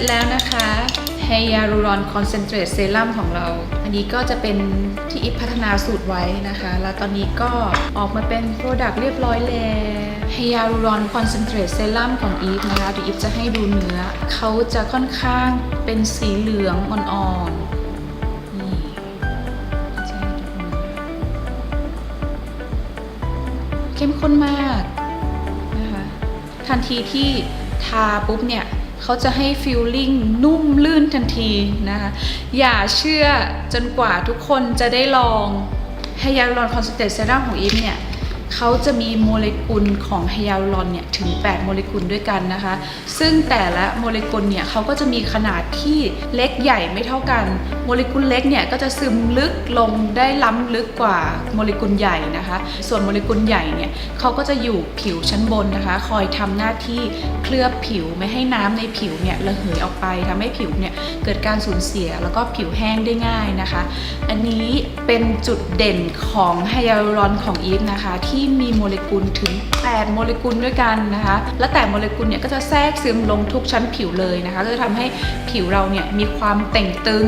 จแล้วนะคะไฮยาลูรอนคอนเซนเทรตเซรั่มของเรา อันนี้ก็จะเป็นที่อิฟพัฒนาสูตรไว้นะคะ แล้วตอนนี้ก็ออกมาเป็นโปรดักต์เรียบร้อยแล้วไฮยาลูรอนคอนเซนเทรตเซรั่มของอีฟนะคะเดี๋ยวอีฟจะให้ดูเนื้อ เขาจะค่อนข้างเป็นสีเหลืองอ่อนๆนี่เข้มข้นมากนะคะทันทีที่ทาปุ๊บเนี่ย เขาจะให้ฟิลลิ่งนุ่มลื่นทันทีนะคะอย่าเชื่อจนกว่าทุกคนจะได้ลองไฮยาลูรอนคอนเซนเทรตเซรั่มของอีฟเนี่ย เขาจะมีโมเลกุลของไฮยาลูรอนเนี่ยถึง 8 โมเลกุลด้วยกันนะคะ ซึ่งแต่ละโมเลกุลเนี่ยเขาก็จะมีขนาดที่เล็กใหญ่ไม่เท่ากัน โมเลกุลเล็กเนี่ยก็จะซึมลึกลงได้ล้ำลึกกว่าโมเลกุลใหญ่นะคะ ส่วนโมเลกุลใหญ่เนี่ยเขาก็จะอยู่ผิวชั้นบนนะคะ คอยทำหน้าที่เคลือบผิวไม่ให้น้ำในผิวเนี่ยระเหยออกไปทำให้ผิวเนี่ยเกิดการสูญเสียแล้วก็ผิวแห้งได้ง่ายนะคะ อันนี้เป็นจุดเด่นของไฮยาลูรอนของอีฟนะคะที่ที่มีโมเลกุลถึง 8 โมเลกุลด้วยกันนะคะ และแต่โมเลกุลเนี่ยก็จะแทรกซึมลงทุกชั้นผิวเลยนะคะก็จะทำให้ผิวเราเนี่ยมีความเต่งตึง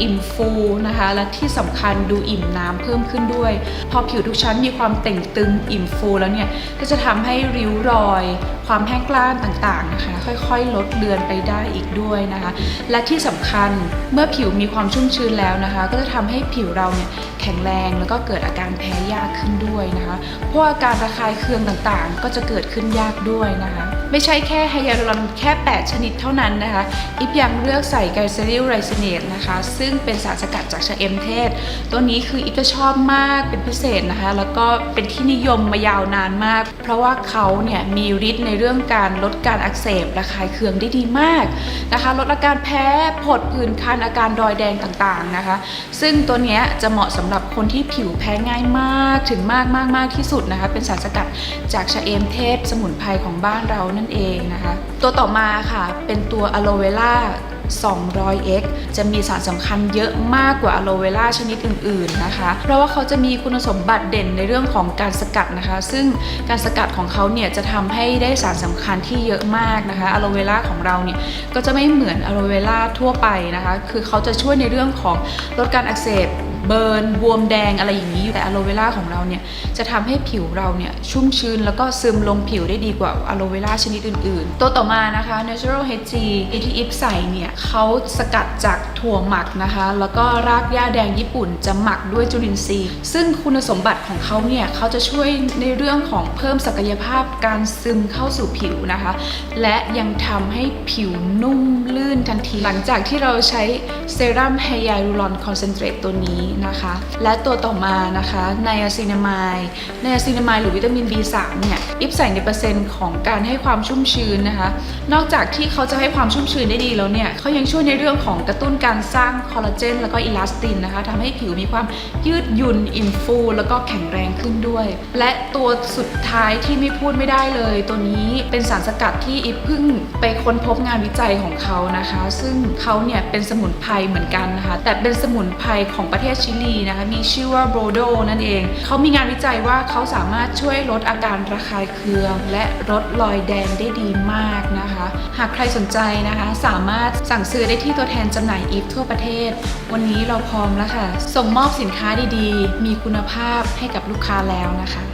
อิ่มฟูนะคะ และที่สำคัญดูอิ่มน้ำเพิ่มขึ้นด้วย พอผิวทุกชั้นมีความเต่งตึงอิ่มฟูแล้วเนี่ยก็จะทำให้ริ้วรอย ความแห้งกร้านต่างๆนะคะ ค่อยๆ ลดเลือนไปได้อีกด้วยนะคะ และที่สำคัญเมื่อผิวมีความชุ่มชื้นแล้วนะคะ ก็จะทำให้ผิวเราเนี่ยแข็งแรงแล้วก็เกิดอาการแพ้ยากขึ้นด้วยนะคะพราะว่าการระคายเคืองต่างๆ ก็จะเกิดขึ้นยากด้วยนะคะ ไม่ใช่แค่ไฮยาลูรอนแค่ 8 ชนิดเท่านั้นนะคะอิฟยังเลือกใส่ไกลเซริลไรซิเนตนะคะซึ่งเป็นสารสกัดจากชะเอมเทศ ตัวนี้คืออิฟจะชอบมากเป็นพิเศษนะคะแล้วก็เป็นที่นิยมมายาวนานมาก เพราะว่าเขาเนี่ยมีฤทธิ์ในเรื่องการลดการอักเสบระคายเคืองได้ดีมากนะคะลดอาการแพ้ผดผื่นคันอาการรอยแดงต่างๆนะคะ ซึ่งตัวนี้จะเหมาะสำหรับคนที่ผิวแพ้ง่ายมากถึงมากมากมากที่สุดนะคะเป็นสารสกัดจากชะเอมเทศสมุนไพรของบ้านเรานั่นเองนะคะ ตัวต่อมาค่ะเป็นตัวอะโลเวล่า 200x จะมีสารสำคัญเยอะมากกว่าอะโลเวล่าชนิดอื่นๆนะคะ เพราะว่าเขาจะมีคุณสมบัติเด่นในเรื่องของการสกัดนะคะ ซึ่งการสกัดของเขาเนี่ยจะทำให้ได้สารสำคัญที่เยอะมากนะคะอะโลเวล่าของเราเนี่ยก็จะไม่เหมือนอะโลเวล่าทั่วไปนะคะ คือเขาจะช่วยในเรื่องของลดการอักเสบ เบิร์นบวมแดงอะไรอย่างนี้อยู่แต่อะโลเวล่าของเราเนี่ยจะทำให้ผิวเราเนี่ยชุ่มชื้นแล้วก็ซึมลงผิวได้ดีกว่าอะโลเวล่าชนิดอื่นๆ ตัวต่อมานะคะ Natural HG ที่อิฟใส่เนี่ยเขาสกัดจากถั่วหมักนะคะ แล้วก็รากหญ้าแดงญี่ปุ่นจะหมักด้วยจุลินทรีย์ ซึ่งคุณสมบัติของเขาเนี่ยเขาจะช่วยในเรื่องของเพิ่มศักยภาพการซึมเข้าสู่ผิวนะคะ และยังทำให้ผิวนุ่มลื่นทันที หลังจากที่เราใช้เซรั่มไฮยาลูรอนคอนเซนเทรตตัวนี้นะคะ และตัวต่อมานะคะไนอาซินามายไนอาซินามายหรือวิตามิน B3 เนี่ยอิฟใส่ในเปอร์เซ็นต์ของการให้ความชุ่มชื้นนะคะ นอกจากที่เขาจะให้ความชุ่มชื้นได้ดีแล้วเนี่ยเขายังช่วยในเรื่องของกระตุ้นการสร้างคอลลาเจนแล้วก็อิลาสตินนะคะทำให้ผิวมีความยืดหยุ่นอิ่มฟู แล้วก็แข็งแรงขึ้นด้วย และตัวสุดท้ายที่ไม่พูดไม่ได้เลย ตัวนี้เป็นสารสกัดที่อิฟเพิ่งไปค้นพบงานวิจัยของเขานะคะ ซึ่งเขาเนี่ยเป็นสมุนไพรเหมือนกันนะคะแต่เป็นสมุนไพรของประเทศชิลีนะคะมีชื่อว่าโบรโดนั่นเอง เขามีงานวิจัยว่าเขาสามารถช่วยลดอาการระคายเคือง และลดรอยแดงได้ดีมากนะคะ หากใครสนใจนะคะ สามารถสั่งซื้อได้ที่ตัวแทนจำหน่ายอีฟทั่วประเทศ วันนี้เราพร้อมแล้วค่ะ ส่งมอบสินค้าดีๆ มีคุณภาพให้กับลูกค้าแล้วนะคะ